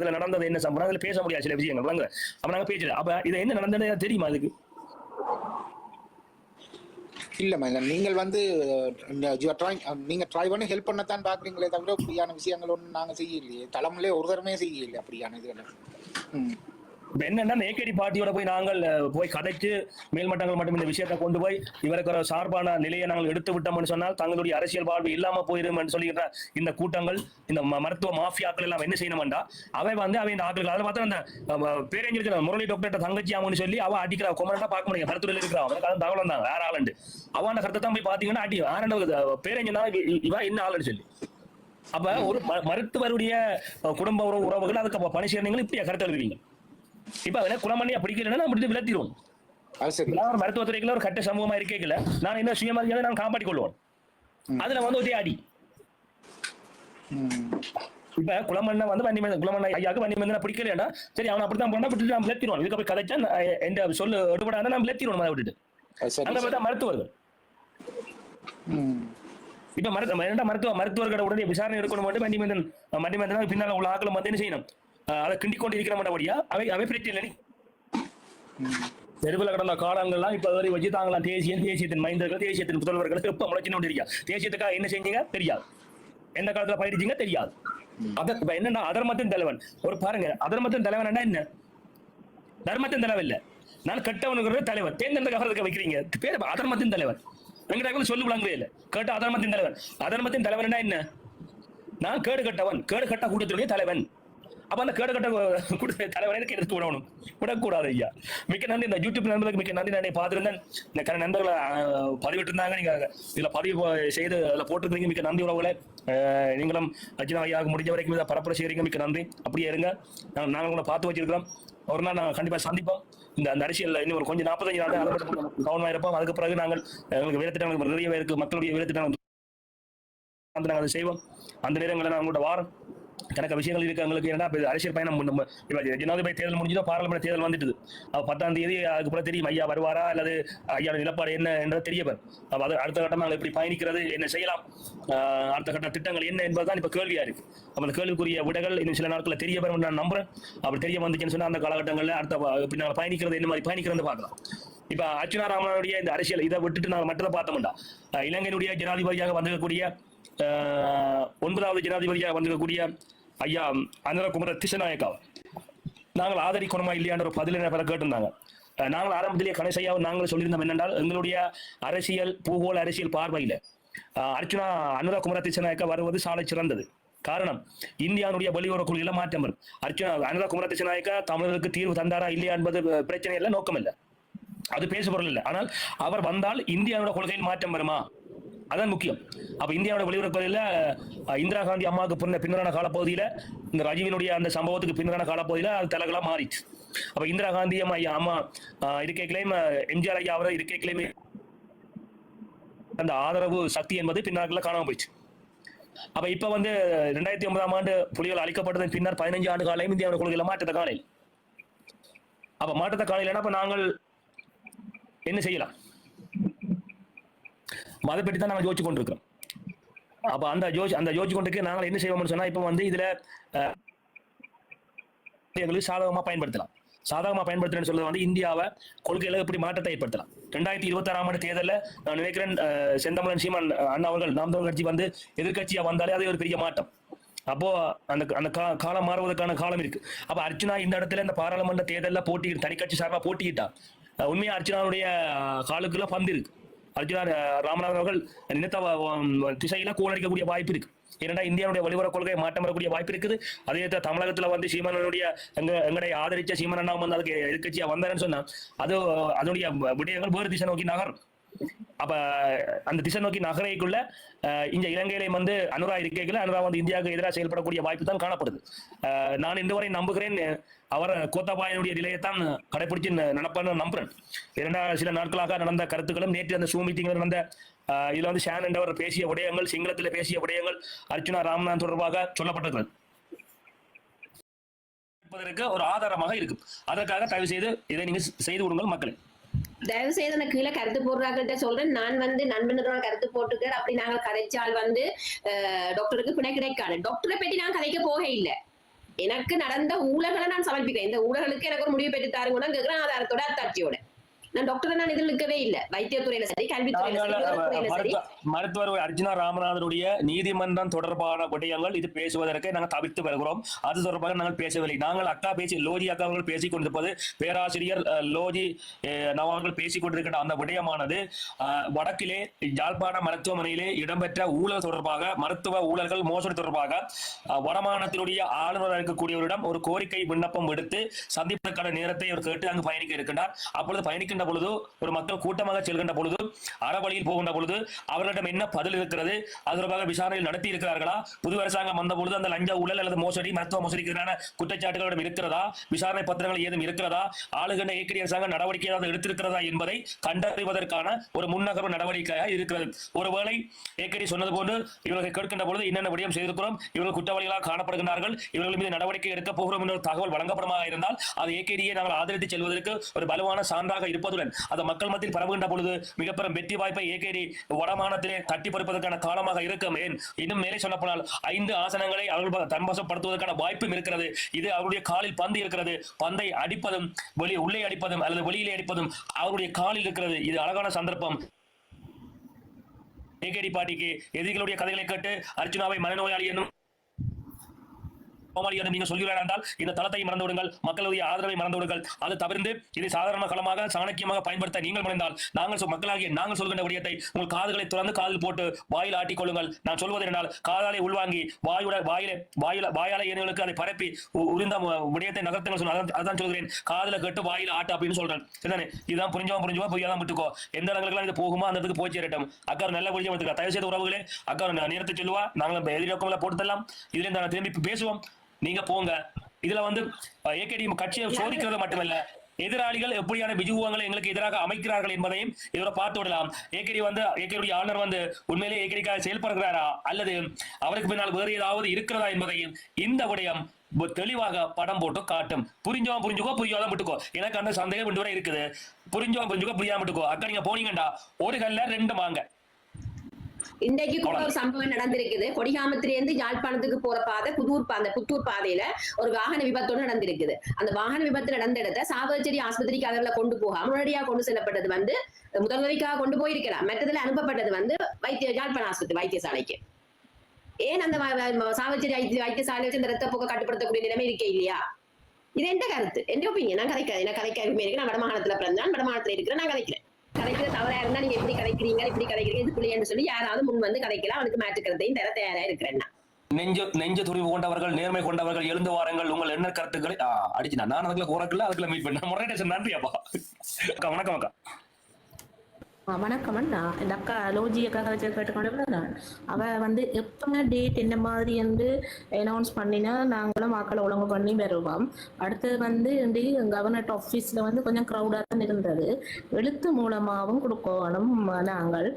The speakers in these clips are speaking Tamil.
இதுல நடந்தது என்ன சம்பவம்? அதுல பேச முடியாது சில விஷயங்கள். வாங்க அப்ப நாங்க பேசல. அப்ப இது என்ன நடந்தது தெரியுமா அதுக்கு? இல்ல. மேடம் நீங்கள் வந்து you நீங்க ட்ரை பண்ணி ஹெல்ப் பண்ணத்தான் பாக்குறீங்களே தவிர அப்படியான விஷயங்கள் ஒன்றும் நாங்க செய்யலையே. தலைமுறையிலே ஒரு தரமே செய்யலையே அப்படியான இது ம். இப்ப என்னன்னா நேக்கடி பார்ட்டியோட போய் நாங்கள் போய் கதைச்சு மேல்மட்டங்கள் மட்டும் இந்த விஷயத்தை கொண்டு போய் இவருக்கு ஒரு சார்பான நிலையை நாங்கள் எடுத்து விட்டோம்னு சொன்னால் தங்களுடைய அரசியல் வாழ்வு இல்லாம போயிடும் சொல்லுகிற இந்த கூட்டங்கள் இந்த மருத்துவ மாஃபியாக்கள் எல்லாம் என்ன செய்யணும்டா அவன் வந்து அவன் இந்த ஆக்கள் அதில் பார்த்தா அந்த அஹ், பேரஞ்சிருக்கிற முரளி டாக்டர் தங்கச்சி அவனு சொல்லி அவ அடிக்கிற கொமரண்டா பார்க்க முடியும். கருத்துறையில் இருக்கிறான் அவனுக்கு அதான் தகவல் தான் வேற ஆளுண்டு அவன் கருத்தை தான் போய் பாத்தீங்கன்னா அடி ஆரண்ட பேரஞ்சனா இவன் என்ன ஆளுன்னு சொல்லி. அப்ப ஒரு ம- மருத்துவருடைய குடும்ப உறவு உறவுகள் அதுக்கு பணி செய்யறீங்க இப்படியா கருத்து எழுதுவீங்க? இப்ப அதுல குளமண்ணியா பிடிக்கலன்னா நம்ம விளத்திடுவோம் ஒரு மருத்துவத்துறைக்குள்ள ஒரு கட்ட சமூகமா இருக்கேக்கல நான் என்ன சுயமா இருக்கிறத நான் காப்பாற்றி கொள்வோம் அதுல வந்து ஒரே அடி. இப்ப குளமண்ண வந்து வன்னிமேந்த குளமண்ண ஐயாக்கு வன்னிமேந்தனை பிடிக்கலையா சரி அவன் அப்படித்தான் பண்ணா விட்டுட்டு நான் விளத்திடுவோம் இதுக்கு போய் கதைச்சா என் சொல்லு எடுபடாத நான் விளத்திடுவோம் அதை விட்டுட்டு அந்த தான் மருத்துவர்கள். இப்ப மருத்துவ மருத்துவ மருத்துவர்களை உடனே விசாரணை எடுக்கணும் மட்டும் வன்னிமேந்தன் வன்னிமேந்தன் பின்னால உள்ள ஆக்களும் வந்து என்ன செய்யணும்? அதை கிண்டிக் கொண்டு இருக்கிற மாட்டபடியா அவை அவை பிரச்சனை இல்லை தெருவில் கடந்த காலங்கள்லாம் இப்ப வரை வச்சுதாங்களாம். தேசிய தேசியம் தேசியத்தின் மைந்தர்கள் தேசியத்தின் புதல்வர்கள். எப்ப முளைச்சு கொண்டிருக்கா தேசியத்துக்காக என்ன செஞ்சீங்க? தெரியாது. எந்த காலத்துல பயிரிச்சிங்க தெரியாது. அத இப்ப என்னன்னா அதர்மத்தின் தலைவன். ஒரு பாருங்க அதர்மத்தின் தலைவன் என்ன? தர்மத்தின் தலைவன் இல்ல. நான் கெட்டவனுங்கிற தலைவன். தேர்ந்தெடுக்க கவரத்துக்கு வைக்கிறீங்க. பேர் அதர்மத்தின் தலைவன். வெங்கடாக்கள் சொல்லு விளங்கவே இல்லை. கேட்ட அதர்மத்தின் தலைவன். அதர்மத்தின் தலைவன் என்ன? நான் கேடு கட்டவன். கேடு கட்ட கூட்டத்தினுடைய தலைவன். அப்ப அந்த கேடு கட்ட கூட்ட எடுத்து விடணும். விடக்கூடாது ஐயா. மிக்க நன்றி. இந்த யூடியூப் நண்பர்களுக்கு மிக்க நன்றி. நான் பார்த்துருந்தேன். இந்த கர நண்பர்களை பதிவிட்டிருந்தாங்க. நீங்க இதுல பதிவு செய்து அதில் போட்டிருந்தீங்க மிக்க நன்றி உறவுகளை. நீங்களும் அர்ஜுனா ஐயாவுக்கு முடிஞ்ச வரைக்கும் இதை பரப்புரை செய்கிறீங்க மிக்க நன்றி. அப்படியே இருங்க. நாங்கள் உங்களை பார்த்து வச்சிருக்கிறோம். ஒரு நாள் நாங்கள் கண்டிப்பா சந்திப்போம். இந்த அந்த அரசியல் இன்னும் ஒரு கொஞ்சம் நாற்பத்தஞ்சு நாள் அதை கவனமா இருப்போம். அதுக்கு பிறகு நாங்கள் எங்களுக்கு வேலைத்திட்டங்கள் நிறைய இருக்கு மக்களுடைய வேலைத்திட்டங்கள் அந்த நாங்கள் அதை செய்வோம். அந்த நேரங்களில் நான் உங்கள்கிட்ட வாரம் கணக்க விஷயங்கள் இருக்கு. எங்களுக்கு ஏன்னா அரசியல் பயணம் நம்ம ஜனாதிபதி தேர்தல் முடிஞ்சதோ பாராளுமன்ற தேர்தல் வந்துட்டு அப்ப பத்தாம் தேதி அதுக்கப்புறம் தெரியும் ஐயா வருவாரா அல்லது ஐயா நிலப்பாடு என்ன என்றது தெரியவர் அப்ப அது அடுத்த கட்டம் நாங்கள் எப்படி பயணிக்கிறது என்ன செய்யலாம் ஆஹ் அடுத்த கட்ட திட்டங்கள் என்ன என்பதுதான் இப்ப கேள்வியா இருக்கு. அப்ப அந்த கேள்விக்குரிய விடைகள் இன்னும் சில நாட்களில் தெரிய வரும் நான் நம்புறேன். அப்படி தெரிய வந்துச்சுன்னு சொன்னா அந்த காலகட்டங்களில் அடுத்த இப்படி நாங்கள் பயணிக்கிறது என்ன மாதிரி பயணிக்கிறது பார்க்கலாம். இப்ப அர்ச்சுனா ராமனுடைய இந்த அரசியல் இதை விட்டுட்டு நாங்கள் மற்றதை பார்த்தோம்டா இலங்கையினுடைய ஜனாதிபதியாக வந்திருக்கக்கூடிய ஒன்பதாவது ஜனாதிபதியாக வந்திருக்கக்கூடிய ஐயா அனுரகுமர திசநாயக்கா நாங்கள் ஆதரிக்கணுமா இல்லையான்ற ஒரு பதில் பல கேட்டிருந்தாங்க. நாங்கள் ஆரம்பத்திலேயே கடைசியாக நாங்கள் சொல்லியிருந்தோம் என்னென்றால் எங்களுடைய அரசியல் பூகோள அரசியல் பார்வையில் அர்ச்சுனா அனுரகுமார அனுரகுமர திசநாயக்கா வருவது சாலை சிறந்தது. காரணம் இந்தியாவுடைய வெளியுறவு கொள்கையில மாற்றம் வரும். அர்ச்சுனா அனுரகுமர திசநாயக்கா தமிழர்களுக்கு தீர்வு தந்தாரா இல்லையா என்பது பிரச்சனை இல்லை நோக்கம் இல்லை அது பேசுபொருள் இல்லை. ஆனால் அவர் வந்தால் இந்தியாவோட கொள்கையில் மாற்றம் வருமா? அதான் முக்கியம். அப்ப இந்தியாவோட வெளியுறவு கொள்கையில இந்திரா காந்தி அம்மாவுக்கு பின்ன பின்னரான காலப்பகுதியில இந்த ரஜினியினுடைய அந்த சம்பவத்துக்கு பின்னரான காலப்பகுதியில அது தலைகளா மாறிச்சு அப்ப இந்திரா காந்தி அம்மா ஐயா அம்மா இருக்கைகளையும் எம்ஜிஆர் ஐயா அவரை இருக்கைகளையுமே அந்த ஆதரவு சக்தி என்பது பின்னாட்களில் காணாம போயிடுச்சு. அப்ப இப்ப வந்து ரெண்டாயிரத்தி ஒன்பதாம் ஆண்டு புலிகள் அழிக்கப்பட்டது பின்னர் பதினஞ்சு ஆண்டு காலையும் இந்தியாவோட கொள்கையில மாற்றத்தை காலையில் அப்ப மாற்றத்தை காலையில் அப்ப நாங்கள் என்ன செய்யலாம்? அதை பற்றி தான் நாங்கள் யோசிச்சு கொண்டிருக்கிறோம். அப்ப அந்த யோசி அந்த யோசிச்சு கொண்டுக்கு நாங்கள் என்ன செய்வோம்னு சொன்னா இப்போ வந்து இதுல எங்களுக்கு சாதகமா பயன்படுத்தலாம். சாதகமா பயன்படுத்துறேன்னு சொல்றது வந்து இந்தியாவை கொள்கையில எப்படி மாற்றத்தை ஏற்படுத்தலாம். ரெண்டாயிரத்தி இருபத்தாறாம் ஆண்டு தேர்தலில் நான் நினைக்கிறேன் அஹ், சீமன் சீமான் அண்ணா அவர்கள் நாம் தமிழ் கட்சி வந்து எதிர்க்கட்சியா வந்தாலே அது ஒரு பெரிய மாற்றம். அப்போ அந்த அந்த கா- காலம் மாறுவதற்கான காலம் இருக்கு. அப்ப அர்ச்சனா இந்த இடத்துல இந்த பாராளுமன்ற தேர்தலில் போட்டி தனிக்கட்சி சார்பாக போட்டியிட்டா அஹ், உண்மையா அர்ச்சனாவுடைய காலுக்குள்ள பந்து இருக்கு. அர்ஜுனா ராமநாதன் அவர்கள் நினைத்த திசையில கோல் அடிக்கக்கூடிய வாய்ப்பு இருக்கு. ஏன்னா இந்தியாவுடைய வெளியுறவு கொள்கை மாற்றம் வரக்கூடிய வாய்ப்பு இருக்குது. அதே தமிழகத்துல வந்து சீமானனுடைய எங்க எங்களை ஆதரிச்ச சீமன் அண்ணா வந்து அதுக்கு எதிர்கட்சியா வந்தாருன்னு சொன்னா அது அதனுடைய விடயங்கள் வேறு திசை நோக்கி நகரும். அப்ப அந்த திசை நோக்கி நகரைக்குள்ள அஹ், இந்த இலங்கையில வந்து அனுரா இருக்கைகள் அனுரா வந்து இந்தியாவுக்கு எதிராக செயல்படக்கூடிய வாய்ப்பு தான் காணப்படுது. நான் இன்று வரை நம்புகிறேன் அவர் கோத்தாபாயனுடைய நிலையைத்தான் கடைபிடிச்சு ந- நம்புறேன். இரண்டா சில நாட்களாக நடந்த கருத்துக்களும் நேற்று அந்த சூ மீட்டிங்ல நடந்த இதுல வந்து ஷான் என்றவர் பேசிய விடயங்கள் சிங்களத்தில் பேசிய விடயங்கள் அர்ச்சுனா ராம்நாத் தொடர்பாக சொல்லப்பட்டிருக்கிறது. ஒரு ஆதாரமாக இருக்கும். அதற்காக தயவு செய்து இதை நீங்க செய்து விடுங்கள் மக்களை. தயவு செய்து அந்த கீழே கருத்து போடுறாங்கள்ட்ட சொல்றேன். நான் வந்து நண்பனோட கருத்து போட்டுக்கிறேன். அப்படி நாங்கள் கதைச்சால் வந்து டாக்டருக்கு பிணை கிடைக்காது. டாக்டரை பற்றி நான் கதைக்க போக இல்லை எனக்கு நடந்த ஊழல்களை நான் சமர்ப்பிக்கிறேன். இந்த ஊழலுக்கு எனக்கு ஒரு முடிவு பெற்று தாருங்க கேட்கிறேன் ஆதாரத்தோட அத்தாட்சியோட. நான் டாக்டரை நான் இதில் இருக்கவே இல்லை. வைத்தியத்துறையில சரி கல்வித்துறையில சரி மருத்துவர் அர்ஜுனா ராமநாதனுடைய நீதிமன்றம் தொடர்பான விடயங்கள் இது பேசுவதற்கு நாங்கள் தவிர்த்து வருகிறோம். அது தொடர்பாக நாங்கள் பேசவில்லை. நாங்கள் அக்கா பேசி லோஜி அக்கா அவர்கள் பேசிக் கொண்டிருப்பது பேராசிரியர் லோஜி அஹ், நவா அவர்கள் பேசிக் கொண்டிருக்கின்ற அந்த விடயமானது வடக்கிலே யாழ்ப்பாண மருத்துவமனையிலே இடம்பெற்ற ஊழல் தொடர்பாக மருத்துவ ஊழல்கள் மோசடி தொடர்பாக வடமாநிலத்தினுடைய ஆளுநர் இருக்கக்கூடியவரிடம் ஒரு கோரிக்கை விண்ணப்பம் விடுத்து சந்திப்பதற்கான நேரத்தை அவர் கேட்டு அங்கு பயணிக்க இருக்கின்றார். அப்பொழுது பயணிக்கின்ற செல்கின்ற பொழுது ஒரு மக்கள் கூட்டமாக செல்கின்ற பொழுது அறவழியில் போகின்ற பொழுது அவர்களிடம் என்ன பதில் இருக்கிறது? அது தொடர்பாக விசாரணையில் நடத்தி இருக்கிறார்களா புது அரசாங்கம் வந்த பொழுது அந்த லஞ்ச ஊழல் அல்லது மோசடி மருத்துவ மோசடிக்கு எதிரான குற்றச்சாட்டுகளிடம் இருக்கிறதா? விசாரணை பத்திரங்கள் ஏதும் இருக்கிறதா? ஆளுகின்ற ஏக்கடி அரசாங்கம் நடவடிக்கை ஏதாவது எடுத்திருக்கிறதா என்பதை கண்டறிவதற்கான ஒரு முன்னகர்வு நடவடிக்கையாக இருக்கிறது. ஒருவேளை ஏக்கடி சொன்னது போன்று இவர்களை கேட்கின்ற பொழுது என்னென்ன விடயம் செய்திருக்கிறோம்? இவர்கள் குற்றவாளிகளாக காணப்படுகிறார்கள் இவர்கள் மீது நடவடிக்கை எடுக்கப் போகிறோம் என்ற தகவல் வழங்கப்படுமாக இருந்தால் அது ஏகேடியை நாங்கள் ஆதரித்து செல்வதற்கு ஒரு பலமான சான்றாக இருப்பது இருப்பதுடன் அது மக்கள் மத்தியில் பரவுகின்ற பொழுது மிகப்பெரும் வெற்றி வாய்ப்பை ஏகேடி வடமானத்திலே தட்டி பறிப்பதற்கான காலமாக இருக்கும். ஏன்? இன்னும் மேலே சொல்லப்போனால் ஐந்து ஆசனங்களை அவர்கள் தன்வசப்படுத்துவதற்கான வாய்ப்பும் இருக்கிறது. இது அவருடைய காலில் பந்து இருக்கிறது. பந்தை அடிப்பதும் வெளி உள்ளே அடிப்பதும் அல்லது வெளியிலே அடிப்பதும் அவருடைய காலில் இருக்கிறது. இது அழகான சந்தர்ப்பம். ஏகேடி பாட்டிக்கு எதிரிகளுடைய கதைகளை கேட்டு அர்ஜுனாவை மனநோயாளி என்னும் கோமாளி நீங்க நீங்கள் சொல்கிறீர்கள் என்றால் இந்த தளத்தை மறந்து விடுங்கள் மக்களுடைய ஆதரவை மறந்து விடுங்கள். அது தவிர்த்து இதை சாதாரண களமாக சாணக்கியமாக பயன்படுத்த நீங்கள் முனைந்தால் நாங்கள் மக்களாகிய நாங்கள் சொல்கின்ற விடயத்தை உங்கள் காதுகளை திறந்து காதில் போட்டு வாயில் ஆட்டிக் கொள்ளுங்கள். நான் சொல்வது என்னால் காதாலை உள்வாங்கி வாயுட வாயில வாயில வாயால ஏனுகளுக்கு அதை பரப்பி உரிந்த விடயத்தை நகர்த்துங்கள் சொன்ன அதான் அதான் சொல்கிறேன். காதுல கட்டு வாயில ஆட்டு அப்படின்னு சொல்றேன். சரிதானே? இதுதான் புரிஞ்சவன் புரிஞ்சவா புரியாதான் விட்டுக்கோ. எந்த இடங்களுக்கெல்லாம் இது போகுமோ அந்த இடத்துக்கு போய் சேரட்டும். அக்கா நல்ல புரிஞ்சவன் எடுத்துக்கா. தயவு செய்த உறவுகளே அக்கா நேரத்தை சொல்லுவா. நாங்கள் எதிர்க்கோம்ல போட்டு தரலாம் இதுல நான் திரும்பி பேசுவோம். நீங்க போங்க. இதுல வந்து ஏகேடி கட்சியை சோதிக்கிறது மட்டுமல்ல. எதிராளிகள் எப்படியான விஜுவங்களை எங்களுக்கு எதிராக அமைக்கிறார்கள் என்பதையும் இதோட பார்த்து விடலாம். ஏகேடி வந்து ஏகேடியுடைய ஆளுநர் வந்து உண்மையிலே ஏகேடிக்காக செயல்படுகிறாரா? அல்லது அவருக்கு பின்னால் வேறு ஏதாவது இருக்கிறதா என்பதையும் இந்த விடயம் தெளிவாக படம் போட்டு காட்டும். புரிஞ்சவன் புரிஞ்சுக்கோ புரியாத விட்டுக்கோ. எனக்கு அந்த சந்தேகம் ரெண்டு வரை இருக்குது. புரிஞ்சவன் புரிஞ்சுக்கோ புரியாம விட்டுக்கோ. அக்கா நீங்க போனீங்கடா ஒரு கல்ல ரெண்டு வாங்க இன்றைக்கு கூட ஒரு சம்பவம் நடந்திருக்குது. கொடிகாமத்தில இருந்து யாழ்ப்பாணத்துக்கு போற பாதை புதூர் பாதை புத்தூர் பாதையில ஒரு வாகன விபத்தோடு நடந்திருக்குது. அந்த வாகன விபத்து நடந்த இடத்த சாவகச்சேரி ஆஸ்பத்திரிக்கு அவர்களை கொண்டு போகாம உடனடியாக கொண்டு செல்லப்பட்டது வந்து முதலுதவிக்காக கொண்டு போயிருக்கலாம். மற்றதுல அனுப்பப்பட்டது வந்து வைத்திய யாழ்ப்பாண ஆஸ்பத்திரி வைத்தியசாலைக்கு. ஏன் அந்த சாவகச்சேரி வைத்திய வைத்தியசாலை வச்சு இந்த ரத்த போக்க கட்டுப்படுத்தக்கூடிய நிலைமை இருக்கே இல்லையா? இது எந்த கருத்து? எந்த ஒப்பீனியன் நான் கதைக்கிறேன் நான் கதைக்க இருக்கு நான் வடமாகாணத்துல பிறந்தான். வடமாகாணத்துல இருக்கிறேன். நான் கதைக்கிறேன். கதைக்கிற தவறா இருந்தா நீங்க எப்படி கதைக்கிறீங்க இப்படி கதைக்கிறீங்க இது புள்ளியன்னு சொல்லி யாராவது முன் வந்து கதைக்கலாம். அவனுக்கு மாற்றுக்கிறதையும் தர தயாரா இருக்கிறேன் நான். நெஞ்சு நெஞ்சு துணிவு கொண்டவர்கள் நேர்மை கொண்டவர்கள் எழுந்து வாருங்கள் உங்கள் என்ன கருத்துக்களை அடிச்சு நான் அதுக்குள்ள கூறக்குள்ள அதுக்குள்ள மீட் பண்ண முறையிட்ட நன்றியாப்பா. அக்கா வணக்கம் அக்கா. வணக்கம் அண்ணா. இந்த அக்கா லோஜி அக்கா வச்சு கேட்டுக்கொண்டு நான். அவ வந்து எப்போ டேட் என்ன மாதிரி வந்து அனௌன்ஸ் பண்ணினா நாங்களும் வாக்களை ஒழுங்கு பண்ணி வருவோம் அடுத்தது வந்து இந்த கவர்னர் ஆஃபீஸில் வந்து கொஞ்சம் க்ரௌடாக தான் இருந்தது. எழுத்து மூலமாகவும் கொடுக்கணும் நாங்கள்.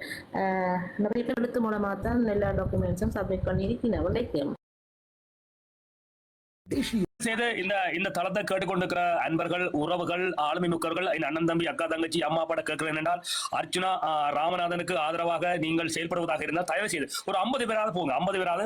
நிறைய பேர் எழுத்து மூலமாக தான் எல்லா டாக்குமெண்ட்ஸும் சப்மிட் பண்ணியிருக்கிறோம் தேசிய செய்து இந்த இந்த தளத்தை கேட்டுக்கொண்டிருக்கிற அன்பர்கள் உறவுகள் ஆளுமை மிக்கவர்கள் என் அண்ணன் தம்பி அக்கா தங்கச்சி அம்மா அப்பாட கேட்கிறேன் என்றால் அர்ச்சுனா ராமநாதனுக்கு ஆதரவாக நீங்கள் செயல்படுவதாக இருந்தால் தயவு செய்து ஒரு ஐம்பது பேராவது போங்க ஐம்பது பேராவது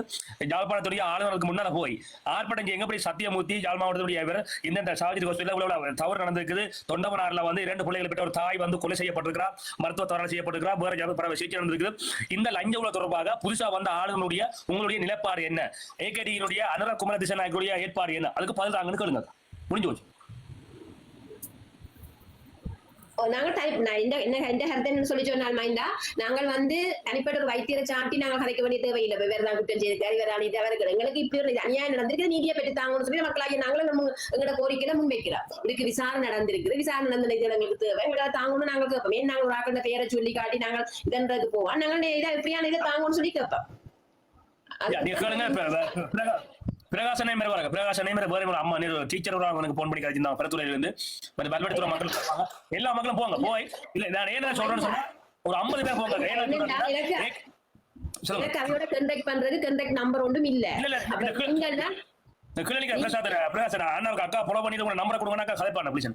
யாழ்ப்பாணத்துடைய ஆளுநருக்கு முன்னால போய் ஆர்ப்பாட்டம் எங்க போய் சத்தியமூர்த்தி யாழ் மாவட்டத்துடைய இவர் இந்த சாவஜி ஹாஸ்பிட்டல் தவறு நடந்திருக்குது. தொண்டமனாரில் வந்து இரண்டு பிள்ளைகளை பெற்ற ஒரு தாய் வந்து கொலை செய்யப்பட்டிருக்கிறார் மருத்துவ தவறு செய்யப்பட்டிருக்கிறார் வேற ஜாதி பரவ சிகிச்சை நடந்திருக்குது. இந்த லஞ்ச ஊழல் தொடர்பாக புதுசா வந்த ஆளுநருடைய உங்களுடைய நிலைப்பாடு என்ன? ஏகடியினுடைய அனுர குமர திசநாயக்குடைய ஏற்பாடு என்ன? அதுக்கு பதில் தாங்கன்னு கேளுங்க. முடிஞ்சு போச்சு. ஓ, நாங்க டைப் நான் இந்த என்ன எந்த கருத்துன்னு சொல்லி சொன்னால் மைந்தா. நாங்கள் வந்து தனிப்பட்ட ஒரு வைத்தியரை சாட்டி நாங்கள் கதைக்க வேண்டிய தேவையில்லை. வேற தான் குற்றம் செய்திருக்காரு வேற அநீதி அவர்கள் எங்களுக்கு இப்படி ஒரு அநியாயம் நடந்திருக்கு நீதியை பெற்று தாங்கன்னு சொல்லி மக்களாகி நாங்களும் நம்ம எங்களோட கோரிக்கையில முன்வைக்கிறோம். இதுக்கு விசாரணை நடந்திருக்குது. விசாரணை நடந்த இது எங்களுக்கு தேவை. எங்களை தாங்கணும்னு நாங்கள் கேட்போம். ஏன் நாங்கள் ஒரு ஆக்கள பெயரை சொல்லி காட்டி நாங்கள் இதன்றதுக்கு போவோம்? நாங்கள் இதை எப்படியான இதை தாங்கணும்னு சொல்லி கேட்போம். பிரகாஷ் நேமர் வராங்க பிரகாஷ் நேமர் வேற ஒரு அம்மா நீர் டீச்சர் அவனுக்கு போன் பண்ணி கழிச்சிருந்தாங்க பரத்துறையில இருந்து கொஞ்சம் பல்வெடுத்துற மக்கள் எல்லா மக்களும் போங்க போய். இல்ல நான் என்ன சொல்றேன்னு சொன்னா ஒரு ஐம்பது பேர் போங்க. கண்டக்ட் பண்றது கண்டக்ட் நம்பர் ஒன்றும் இல்ல. இல்ல, கிளினிக் பிரசாத் பிரகாஷ் அண்ணாவுக்கு அக்கா புல பண்ணி உங்க நம்பரை கொடுங்கனாக்கா கதைப்பாங்க ப்ளீஸ்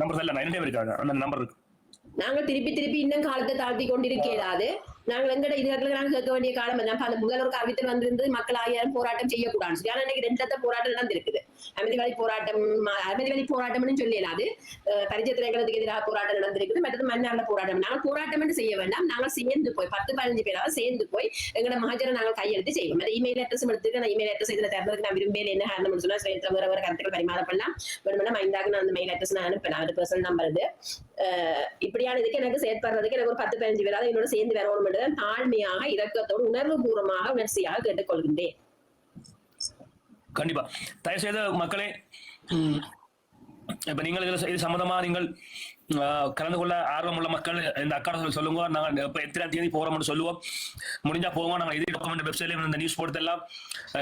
நம்பர் இல்ல நான் இருக்காங்க அந்த நம்பர் இருக்கு. நாங்க திருப்பி திருப்பி இன்னும் காலத்தை தாழ்த்தி கொண்டிருக்கிறாது நாங்கள் எங்கட இதுகளுக்கு நாங்கள் கேட்க வேண்டிய காலம் அந்த முதல்வருக்கு அறிவித்தல் வந்திருந்து மக்கள் ஆயிரம் போராட்டம் செய்யக்கூடாது. சொல்லி ஆனா இன்னைக்கு ரெண்டு போராட்டம் நடந்திருக்குது. அமைதிவழி போராட்டம் அமைதிவழி போராட்டம்னு சொல்லலாம் அது. எதிராக போராட்டம் நடந்திருக்குது. மற்றது மன்னார்ல போராட்டம். நாங்கள் போராட்டம் செய்ய வேண்டாம். நாங்கள் சேர்ந்து போய் பத்து பதினஞ்சு பேராவது சேர்ந்து போய் எங்களோட மகாஜனை நாங்கள் கையெழுத்து செய்வோம். அந்த இமெயில் அட்ரஸ் எடுத்துக்க நான் இமெயில் அட்ரஸ் இதில் தரதுக்கு நான் விரும்பல என்ன காரணம்னு சொன்னா சில வேற வேற கருத்துக்கள் பரிமாறப்படலாம். வேணும்னா மைண்டாக நான் அந்த மெயில் அட்ரஸ் நான் அனுப்பலாம். அது பர்சனல் நம்பர் இது. இப்படியான இதுக்கு எனக்கு செயற்படுறதுக்கு எனக்கு ஒரு பத்து பதினஞ்சு பேராவது என்னோட சேர்ந்து வரணும் மட்டும் தாழ்மையாக இரக்கத்தோடு உணர்வு பூர்வமாக உணர்ச்சியாக கேட்டுக்கொள்கின்றேன். கண்டிப்பா. தயவு செய்து மக்களே இப்ப நீங்கள் இதுல இது சம்பந்தமா நீங்கள் கலந்து கொள்ள ஆர்வம் உள்ள மக்கள் இந்த அக்காடத்தில் சொல்லுங்க. நாங்கள் இப்ப எத்தனை தேதி போறோம்னு சொல்லுவோம். முடிஞ்சா போவோம். நாங்கள் இதே டாக்குமெண்ட் வெப்சைட்ல இந்த நியூஸ் போடுறது எல்லாம்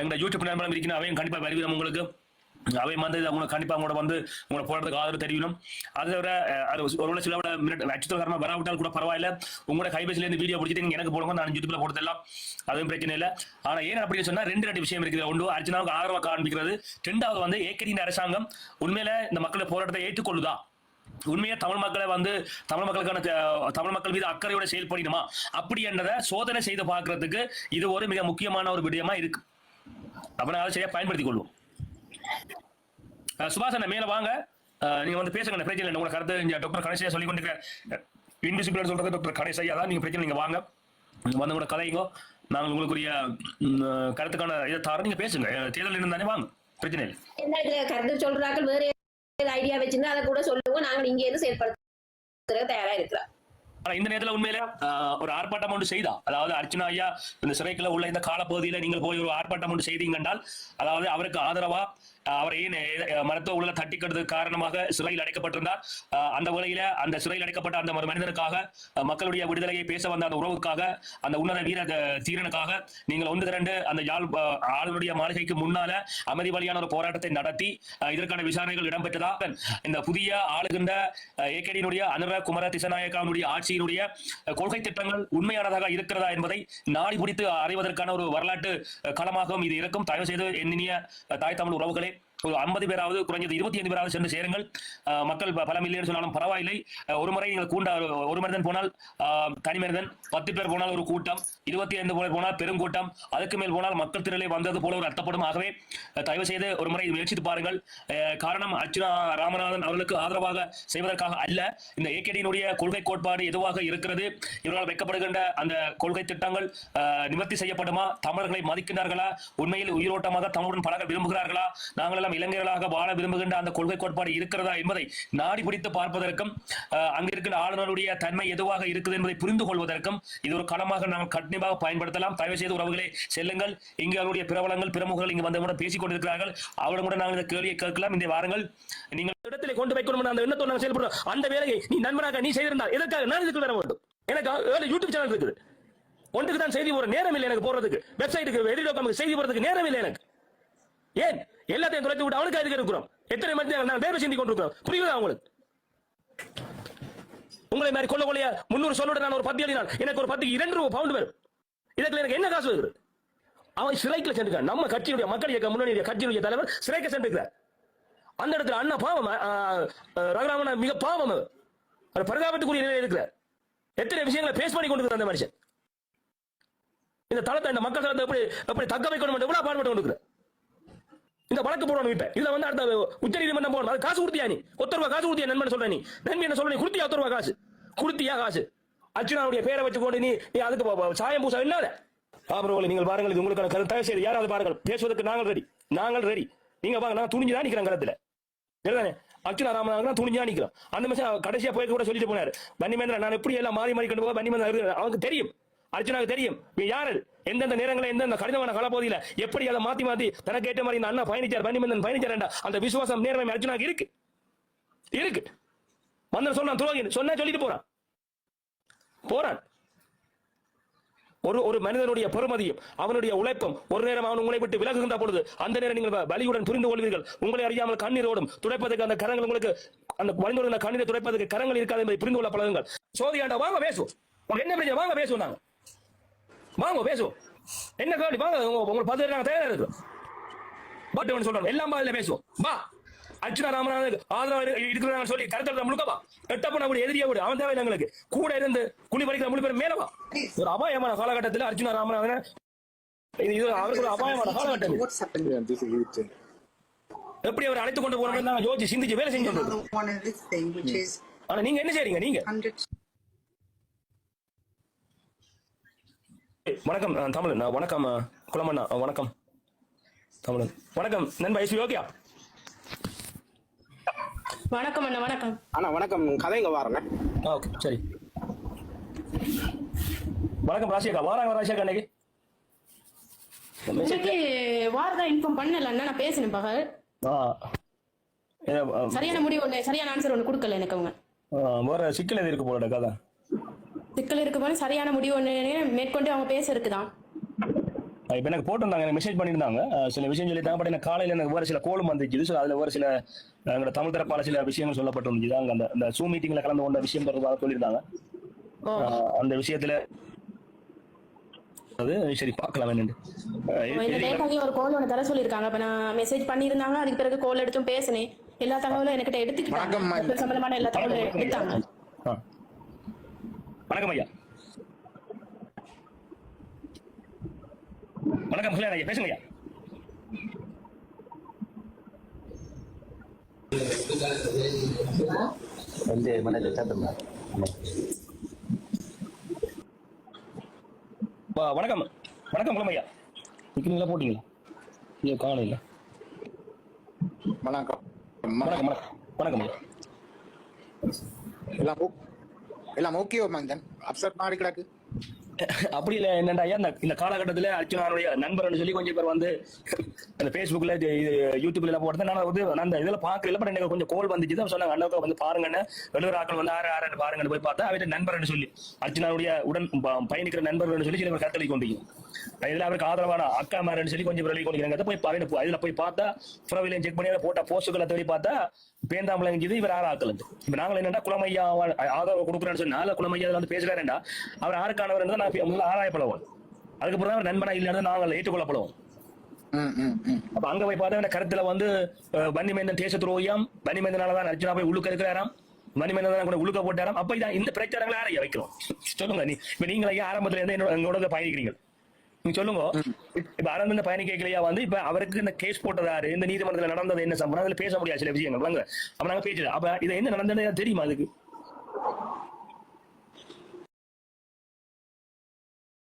எங்க யூடியூப் நேரம் இருக்கணும் அவையும் கண்டிப்பா வருகிறோம் உங்களுக்கு. அவை வந்து அவங்களுக்கு உங்களுக்கு கண்டிப்பா கூட வந்து உங்களோட போராட்டத்துக்கு ஆதரவு தெரியணும் அது தவிர ஒருவேளை அது ஒரு சில விட மினிட் அச்சுத்தகரமா வராவிட்டால் கூட பரவாயில்ல. உங்களோட கைபேசியில இருந்து வீடியோ பிடிச்சிட்டு நீங்க எனக்கு போடுங்க நான் யூடியூப்ல போடுறதெல்லாம் அதுவும் பிரச்சனை இல்லை. ஆனா ஏன் அப்படி சொன்னா ரெண்டு ரெண்டு விஷயம் இருக்குது. ஒன்று அர்ச்சனாவுக்கு ஆதரவாக காண்பிக்கிறது. ரெண்டாவது வந்து ஏக்கரின் அரசாங்கம் உண்மையில இந்த மக்களை போராட்டத்தை ஏற்றுக்கொள்ளுதா? உண்மையா தமிழ் மக்களை வந்து தமிழ் மக்களுக்கான தமிழ் மக்கள் மீது அக்கறையோட செயல்படணுமா? அப்படி என்றதை சோதனை செய்து பார்க்கிறதுக்கு இது ஒரு மிக முக்கியமான ஒரு விடயமா இருக்கு. அப்ப அதை சரியா பயன்படுத்திக் கொள்வோம். சுபாஷ் அண்ணா மேல வாங்க. நீங்க வந்து பேசுங்க பிரச்சனை இல்லை. உங்க கருத்து இங்க டாக்டர் கணேசையா சொல்லி கொண்டிருக்க இன்விசிபிள் சொல்றது டாக்டர் கணேசையா தான் நீங்க பிரச்சனை நீங்க வாங்க. வந்து கூட கதைங்கோ நாங்கள் உங்களுக்குரிய கருத்துக்கான இதை தார நீங்க பேசுங்க. தேர்தல் இருந்தானே வாங்க. பிரச்சனை இல்லை. என்ன கருத்து சொல்றாக்கள் வேற ஐடியா வச்சிருந்தா அதை கூட சொல்லுங்க. நாங்கள் இங்க இருந்து செயல்படுத்த தயாரா இருக்கிறோம். ஆனா இந்த நேரத்துல உண்மையில ஒரு ஆர்ப்பாட்டம் ஒன்று செய்தா. அதாவது அர்ச்சனா ஐயா இந்த சிறைக்குள்ள உள்ள இந்த காலப்பகுதியில நீங்கள் போய் ஒரு ஆர்ப்பாட்டம் ஒன்று செய்தீங்க என்றால் அதாவது அவருக்கு ஆதரவா அவரையும் அவரை ஏன் மருத்துவ உள்ள தட்டி காரணமாக சிறையில் அடைக்கப்பட்டிருந்தார்? அந்த உலகில அந்த சிறையில் அடைக்கப்பட்ட அந்த ஒரு மனிதனுக்காக மக்களுடைய விடுதலையை பேச வந்த அந்த உறவுக்காக அந்த உன்னத வீர தீரனுக்காக நீங்கள் ஒன்று திரண்டு அந்த யாழ் ஆளுநருடைய மாளிகைக்கு முன்னால அமைதி வழியான ஒரு போராட்டத்தை நடத்தி இதற்கான விசாரணைகள் இடம்பெற்றதாக இந்த புதிய ஆளுகின்ற ஏகேடியினுடைய அனுர குமர திசநாயக்காவுடைய ஆட்சியினுடைய கொள்கை திட்டங்கள் உண்மையானதாக இருக்கிறதா என்பதை நாடி பிடித்து அறிவதற்கான ஒரு வரலாற்று களமாகவும் இது இருக்கும். தயவு செய்து எண்ணிய தாய் தமிழ் உறவுகளே ஒரு ஐம்பது பேராவது குறைஞ்சது இருபத்தி ஐந்து பேராவது சென்று சேருங்கள். மக்கள் பல மில்லியன் சொன்னாலும் பரவாயில்லை. ஒரு முறை நீங்கள் கூண்டா ஒரு மனிதன் போனால் தனி மனிதன் பத்து பேர் போனால் ஒரு கூட்டம் இருபத்தி ஐந்து பேர் போனால் பெருங்கூட்டம் அதுக்கு மேல் போனால் மக்கள் திரளே வந்தது போல ஒரு அர்த்தப்படும். ஆகவே தயவு செய்து ஒரு முறை முயற்சித்து பாருங்கள். காரணம் அர்ச்சுனா ராமநாதன் அவர்களுக்கு ஆதரவாக செய்வதற்காக அல்ல. இந்த ஏகேடியினுடைய கொள்கை கோட்பாடு எதுவாக இருக்கிறது? இவர்களால் வைக்கப்படுகின்ற அந்த கொள்கை திட்டங்கள் நிவர்த்தி செய்யப்படுமா? தமிழர்களை மதிக்கின்றார்களா? உண்மையில் உயிரோட்டமாக தமிழுடன் பழக விரும்புகிறார்களா? நாங்கள் எல்லாம் இளைஞர்களாக வாழ விரும்புகின்ற அந்த கொள்கை கோட்பாடு இருக்கிறதா என்பதை நாடி பிடித்து பார்ப்பதற்கும் அங்கிருக்கின்ற ஆளுநருடைய தன்மை எதுவாக இருக்குது என்பதை புரிந்து கொள்வதற்கும் இது ஒரு களமாக நாங்கள் கண்டிப்பாக பயன்படுத்தலாம். தயவு செய்து உறவுகளே செல்லுங்கள். இங்கு அவருடைய பிரபலங்கள் பிரமுகர்கள் இங்கு வந்து பேசிக் கொண்டிருக்கிறார்கள். அவரிடம் கூட நாங்கள் இந்த கேள்வியை கேட்கலாம். இந்த வாருங்கள். நீங்கள் இடத்திலே கொண்டு வைக்கணும் அந்த எண்ணத்தோடு நாங்கள் செயல்படுறோம். அந்த வேலையை நீ நண்பனாக நீ செய்திருந்தால் எதற்காக நான் இதுக்கு வர வேண்டும்? எனக்கு யூடியூப் சேனல் இருக்குது. ஒன்றுக்கு தான் செய்தி போற நேரம் இல்லை எனக்கு போறதுக்கு. வெப்சைட்டுக்கு எதிர்ப்பு செய்தி போறதுக்கு நேரம் இல்லை எனக்கு. ஏன்? எல்லாத்தையும் தொலைத்து விட்டு அவனுக்கு அதுக்கு இருக்கிறோம்? எத்தனை மணி நான் வேலை சிந்தி கொண்டிருக்கிறோம்? புரியுதா உங்களுக்கு? உங்களை மாதிரி கொள்ள கொள்ளையா முன்னூறு சொல்லோட நான் ஒரு பத்து எழுதினால் எனக்கு ஒரு பத்துக்கு இரண்டு ரூபாய் பவுண்ட் வரும் இதுக்கு எனக்கு என்ன காசு வருது அவன் சிறைக்குள்ள சென்றிருக்கான். நம்ம கட்சியுடைய மக்கள் இயக்க முன்னணி கட்சியினுடைய தலைவர் சிறைக்கு சென்றிருக்கிறார். அந்த இடத்துல அண்ணா பாவம் ரகுராமன் மிக பாவம் அவர். பரிதாபத்துக்குரிய நிலையில் இருக்கிறார். எத்தனை விஷயங்களை பேஸ் பண்ணி கொண்டிருக்கிறார் அந்த மனுஷன். இந்த தளத்தை இந்த மக்கள் தளத்தை எப்படி எப்படி தக்க வைக்கணும் எவ்வளவு பாடுபட்டு கொண்டிருக்கிறார். இந்த வழக்கு போடணும் இப்ப. இதுல வந்து அடுத்த உச்ச நீதிமன்றம் போகணும் அது காசு கொடுத்தியா நீ? ஒத்த ரூபா காசு கொடுத்தியா நண்பன் சொல்ற நீ? நண்பன் என்ன சொல்ற நீ கொடுத்தியா ஒத்த ரூபா காசு? கொடுத்தியா காசு? அர்ச்சனாவுடைய பேரை வச்சு கொண்டு நீ நீ அதுக்கு சாயம் பூசா இல்லாத ஆபரவங்களை நீங்கள் பாருங்கள் இது உங்களுக்கான கருத்து. தயவு செய்து யாராவது பாருங்கள். பேசுவதற்கு நாங்கள் ரெடி நாங்கள் ரெடி நீங்க பாருங்க நான் துணிஞ்சு தான் நிக்கிறேன் களத்துல. சரிதானே? அர்ச்சுனா ராமநாதன் துணிஞ்சா நிக்கிறோம். அந்த மாதிரி கடைசியா போய் கூட சொல்லிட்டு போனாரு. பன்னிமேந்திரன் நான் எப்படி எல்லாம் மாறி மாறி கொண்டு போக பன்னிமேந்திரன் அவனுக்கு தெரியும். அர்ச்சனாவுக்கு தெரியும் யாரு எந்தெந்த நேரங்களில் எந்தெந்த கடினமான காலப்பகுதியில எப்படி அதை மாத்தி மாத்தி தனக்கு ஏற்ற மாதிரி இந்த அண்ணா பயணிச்சார் பன்னிமேந்திரன் பயணிச்சார் அந்த விசுவாசம் நேர்மை அர்ஜுனாக்கு இருக்கு. இருக்கு. மந்தன் சொன்னான் துரோகி சொன்னா சொல்லிட்டு போறான். போறான். ஒரு ஒரு மனிதனுடைய பெருமதியும் அவனுடைய உழைப்பும் ஒரு நேரம் அவன் உங்களை விட்டு விலகுகின்ற பொழுது அந்த நேரம் நீங்கள் வலியுடன் புரிந்து கொள்வீர்கள். உங்களை அறியாமல் கண்ணீரோடும் துடைப்பதற்கு அந்த கரங்கள் உங்களுக்கு அந்த வலிந்துள்ள கண்ணீரை துடைப்பதற்கு கரங்கள் இருக்காது என்பதை புரிந்து கொள்ள பழகுங்கள் சோதியாண்டா வாங்க பேசுவோம் என்ன பிரச்சனை? வாங்க பேசுவோம் நாங்க. வாங்க பேசுவோம் என்ன கேள்வி வாங்க உங்க- உங்களுக்கு பதில் நாங்க தயாரா இருக்கிறோம். பட் ஒன்று சொல்றோம். எல்லாம் பதில பேசுவோம் வா அர்ச்சுனா ராமநாதன் ஆதரவு இருக்கிறாங்க சொல்லி கருத்தெடுத்த முழுக்கவா எட்டப்ப நம்ம எதிரியா விடு அவன் தேவை எங்களுக்கு. கூட இருந்து குழி பறிக்கிற முழு பேர் மேலவா ஒரு அபாயமான காலகட்டத்தில் அர்ச்சுனா ராமநாதன் இது அவருக்கு ஒரு அபாயமான காலகட்டம். எப்படி அவர் அழைத்து கொண்டு நாங்க யோசிச்சு சிந்திச்சு வேலை செஞ்சு ஆனா நீங்க என்ன செய்றீங்க? நீங்க. வணக்கம் தமிழன். வணக்கம் அஹ், வணக்கம். தமிழன். வணக்கம். நண்பா ஐஸ்வி ஓகே வணக்கம் அண்ணா வணக்கம். அண்ணா வணக்கம். கதைங்க வாருங்க ஓகே. சரி. வணக்கம் ராசியக்கா. வாராங்க ராசியக்கா இன்னைக்கு. இன்னைக்கு வாரதா இன்ஃபார்ம் பண்ணல அண்ணா. நான் பேசினேன் பகல். ஆ. சரியான முடிவு ஒண்ணு சரியான ஆன்சர் ஒண்ணு கொடுக்கல எனக்கு அவங்க. வேற சிக்கல் எது இருக்கு போல கதை? சிக்கல் இருக்கு போல சரியான முடிவு ஒண்ணு மேற்கொண்டு அவங்க பேச இருக்குதான் இப்போ எனக்கு போட்டிருந்தாங்க எனக்கு மெசேஜ் பண்ணியிருந்தாங்க. சில விஷயம் சொல்லிட்டாங்க பட் எனக்கு காலையில் எனக்கு வேறு சில கோலும் வந்துச்சு. ஸோ அதில் வேறு சில எங்களோட தமிழ் தரப்பால சில விஷயங்கள் சொல்லப்பட்டிருந்துச்சு அங்கே அந்த அந்த சூ மீட்டிங்கில் கலந்து கொண்ட விஷயம் தொடர்பாக சொல்லியிருந்தாங்க. அந்த விஷயத்தில் அது சரி பார்க்கலாம் என்னண்டு ஒரு கால் ஒன்று தர சொல்லியிருக்காங்க. அப்ப நான் மெசேஜ் பண்ணியிருந்தாங்க அதுக்கு பிறகு கால் எடுத்தும் பேசினேன். எல்லா தகவலும் என்கிட்ட எடுத்துக்கிட்டாங்க. சம்பந்தமான எல்லா தகவலும் எடுத்தாங்க. வணக்கம் ஐயா. வணக்கம் கல்யாணம் ஐயா. பேசுங்க ஐயா. வந்து மனதை தட்டுமா வா- வணக்கம். வணக்கம் குளம் ஐயா. நிற்கிறீங்களா போட்டீங்களா? ஐயோ காணையில் வணக்கம். வணக்கம் வணக்கம். வணக்கம் ஐயா. எல்லாம் எல்லாம் ஓகே மங்கன் அப்செட் மாறி கிடக்கு அப்படி இல்லை என்னடா இந்த இந்த காலகட்டத்தில் அர்ச்சுனாருடைய நண்பர்னு சொல்லி கொஞ்சம் பேர் வந்து அந்த ஃபேஸ்புக்கில் இது யூடியூப்ல எல்லாம் போடுறது நான் வந்து நான் அந்த இதில் பார்க்கல பட் எனக்கு கொஞ்சம் கோல் வந்துச்சு தான் சொன்னாங்க அண்ணாக்கா வந்து பாருங்கன்னு வெளியூர் ஆக்கள் வந்து ஆறு ஆறு பாருங்கன்னு போய் பார்த்தா அவர்கிட்ட நண்பர்னு சொல்லி அர்ச்சனாருடைய உடன் ப- பயணிக்கிற நண்பர்கள்னு சொல்லி சில கத்தளி கொண்டிருக்கும் இதில் அவருக்கு ஆதரவான அக்கா மாரன்னு சொல்லி கொஞ்சம் கொண்டிருக்காங்க அதை போய் பாருங்க அதில் போய் பார்த்தா புறவிலையும் செக் பண்ணி போட்ட போஸ்ட்டுகளை தேடி பார்த்தா பேந்தாம்பளம் இவர் ஆறு ஆக்கள் இப்போ நாங்கள் என்னடா குளமையா ஆதரவு கொடுக்குறேன்னு சொன்னா குளமையா வந்து பேசுறாருண்டா அவர் ஆறுக்கானவர் தான் நான் முதல்ல ஆராயப்படுவோம். அதுக்கப்புறம் அவர் நண்பனா இல்லைன்னு நாங்கள் ஏற்றுக்கொள்ளப்படுவோம். அப்ப அங்க போய் பார்த்தா கருத்துல வந்து வன்னிமேந்தன் தேச துரோகியம் வன்னிமேந்தனால தான் அர்ஜுனா போய் உள்ளுக்க இருக்கிறாராம். வன்னிமேந்தன் தான் கூட உள்ளுக்க போட்டாராம். அப்ப இதான் இந்த பிரச்சாரங்களை யாரையா வைக்கிறோம். சொல்லுங்க நீ இப்ப நீங்க ஐயா ஆரம்பத்துல இருந்து என்னோட பயணிக்கிறீங்க. சொல்லுங்க. இப்ப அரவிந்த் இந்த பயணி கேட்கலையா? வந்து இப்ப அவருக்கு இந்த கேஸ் போட்டதாரு இந்த நீதிமன்றத்துல நடந்தது என்ன சம்பவம்? அதுல பேச முடியாது சில விஷயங்கள். அப்ப நாங்க பேச்சு அப்ப இது என்ன நடந்தது தெரியுமா அதுக்கு?